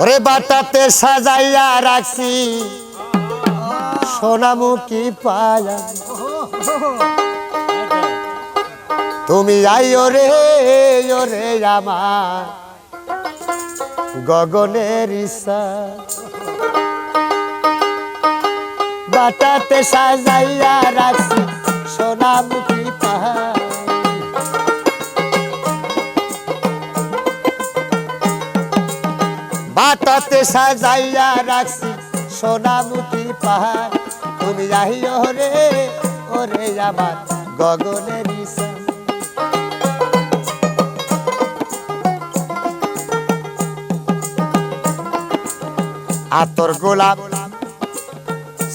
ওরে বাটাতে সাজাইয়া রাখছি সোনামুখী পায়া। তুমি আইও রে ওরে আমার গগনের বাটাতে সাজাইয়া রাখছি সোনামুখী পাহাড় বাটাতে সাজাইয়া রাখছি সোনামুখী পাহাড়। তুমি আহিও রে, ওরে আমার গগনের আতর গোলাপ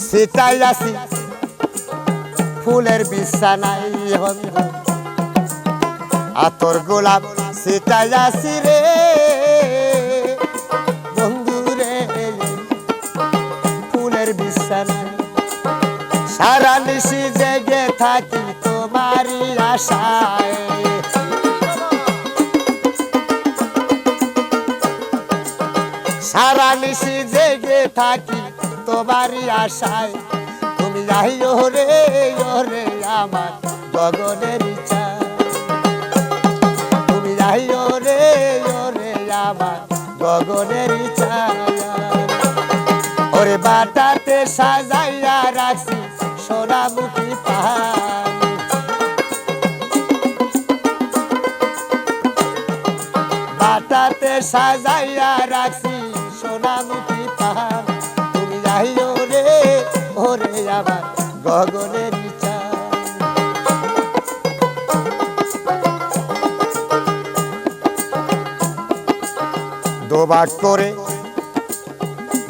সেটাই আসি ফুলের বিছানাই বন্ধ আতর গোলাপ সেটাই আসি রে ফুলের বিছানায় সারা নিশি জেগে থাকি তোমারই আশায়। সারা নিশি জেগে থাকি তোমারই আশায়। তুমি যাইও রে রে আমার গগনের ইচ্ছা। তুমি যাইও রে রে আমার গগনের ইচ্ছা। ওরে বাটাতে সাজাইয়া রাখছি সোনামুখী পাহাড়। বাটাতে সাজাইয়া রাখছি সোনামুখী পাহাড়। তুমি যাইও রে, ওরে আমার গগনের দোবাক করে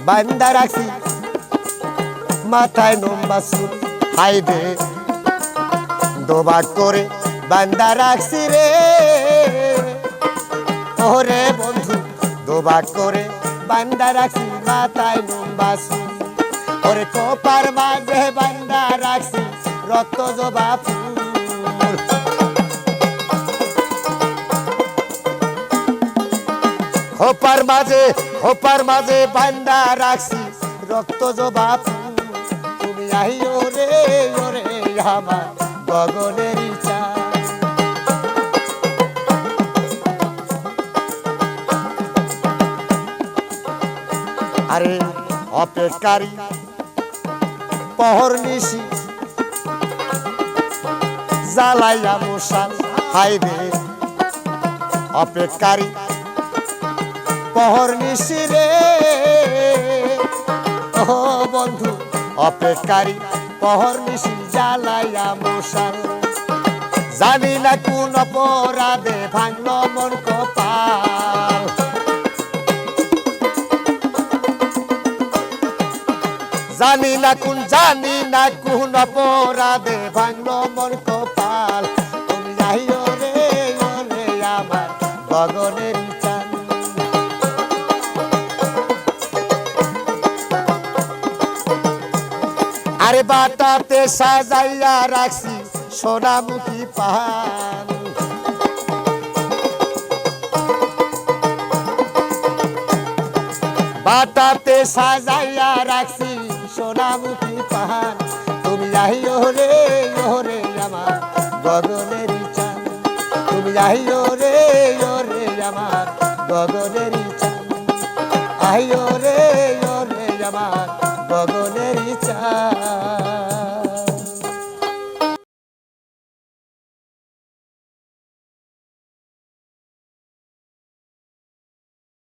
বান্দা মাথায় নম্বা সুর হাইবে দোবাক করে বান্দা রাখছি রে। ওরে বন্ধু দোবাক করে বান্দা রাখছি, মাথায় নম্বা সুর ওরে কোপার মাঝে বান্দা রাখছি, রক্ত জবা ফুল। খোপার মাঝে খোপার মাঝে বান্দা রাখছি। রক্ত জবা ফুল, তুমি আহিও রে, ওরে আমার গগনের ইচ্ছা আরে, অপেক্ষারি, পহর নিশি। জ্বালাইয়া মশাল হাইবে। অপেক্ষারি পহর নিশি রে ও বন্ধু অপেক্ষারি পহর নিশি জ্বালাইয়া মশাল জানি না কোন অপরাধে ভাঙল মন কপাল। জানি না কোন, জানি না কোন অপরাধে ভাঙল মন কপাল। তুমি যাইও রে ওরে আমার গগনের আরে বাটাতে সাজাইয়া রাখছি সোনামুখী পাহাড়। বাটাতে সাজাইয়া রাখছি সোনামুখী পাহাড়। তুমি যাইও রে রে আমার গগনের তুমি যাইও রে রে আমার গগনের চান আহিও রে রে আমার গগনের